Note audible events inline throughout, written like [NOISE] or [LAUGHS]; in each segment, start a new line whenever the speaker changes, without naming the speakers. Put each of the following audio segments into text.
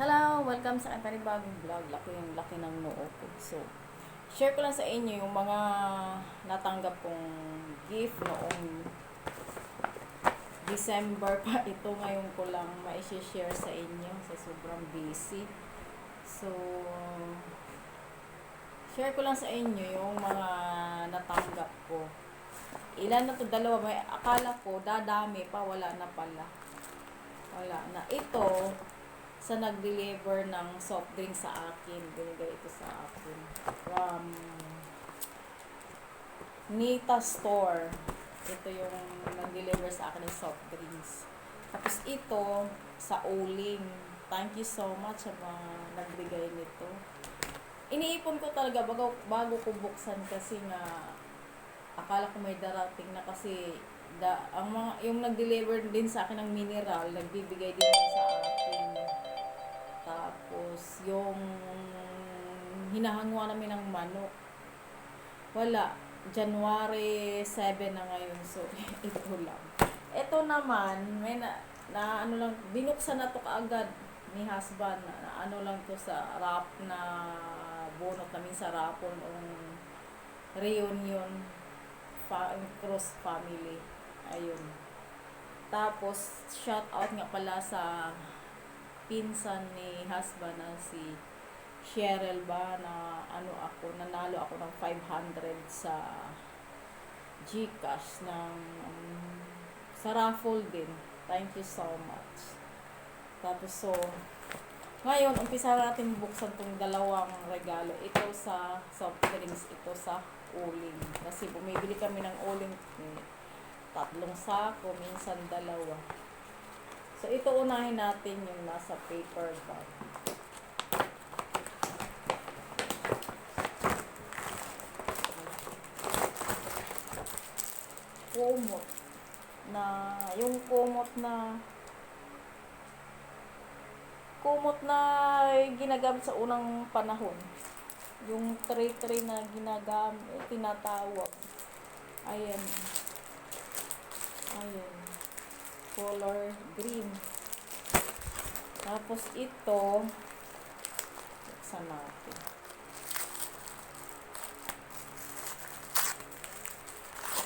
Hello! Welcome sa ating bagong vlog. Laki yung laki ng noo ko. So, share ko lang sa inyo yung mga natanggap kong gift noong December pa. [LAUGHS] Ito ngayon ko lang ma-share sa inyo sa sobrang busy. So, share ko lang sa inyo yung mga natanggap ko. Ilan na to? Dalawa. May akala ko dadami pa. Wala na pala. Wala na. Ito, sa nag-deliver ng soft drink sa akin. Binigay ito sa akin. From Nita Store. Ito yung nag-deliver sa akin ng soft drinks. Tapos ito, sa Uling. Thank you so much sa mga nagbigay nito. Iniipon ko talaga bago, bago ko buksan kasi nga akala ko may darating na kasi da, ang mga, yung nag-deliver din sa akin ng mineral, nagbibigay din sa akin. Tapos, yung hinahangwa namin ng manok. Wala. January 7 na ngayon. So, [LAUGHS] ito lang. Ito naman, may na, na ano lang, binuksan na to kaagad ni husband. Na, na ano lang to sa rap na bunot namin sa rapon ng reunion fa- cross family. Ayun. Tapos, shout out nga pala sa pinsan ni husband na si Cheryl ba na ano ako, nanalo ako ng 500 sa Gcash ng um, sa raffle din. Thank you so much. Tapos so, ngayon, umpisa natin buksan tong dalawang regalo. Ito sa soft drinks, ito sa uling. Kasi bumibili kami ng uling eh, tatlong sako, minsan dalawa. So, ito unahin natin yung nasa paper bag. Kumot. Na, yung kumot na kumot na ginagamit sa unang panahon. Yung tray-tray na ginagamit, tinatawag. Ayan. Ayan color green. Tapos ito, buksan natin.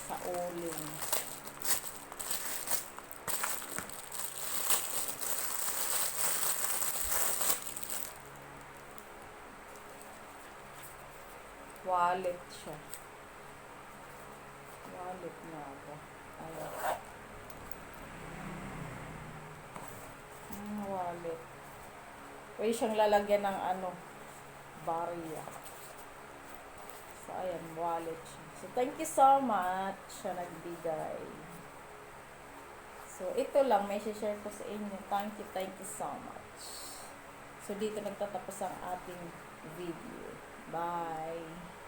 Sa uling. Wallet siya. Wallet na ba? Ayan. Ang wallet. Pwede siyang lalagyan ng ano, barya. So, ayan, wallet siya. So, thank you so much sa nagbigay. So, ito lang, may share ko sa inyo. Thank you, thank you so much. So, dito nagtatapos ang ating video. Bye!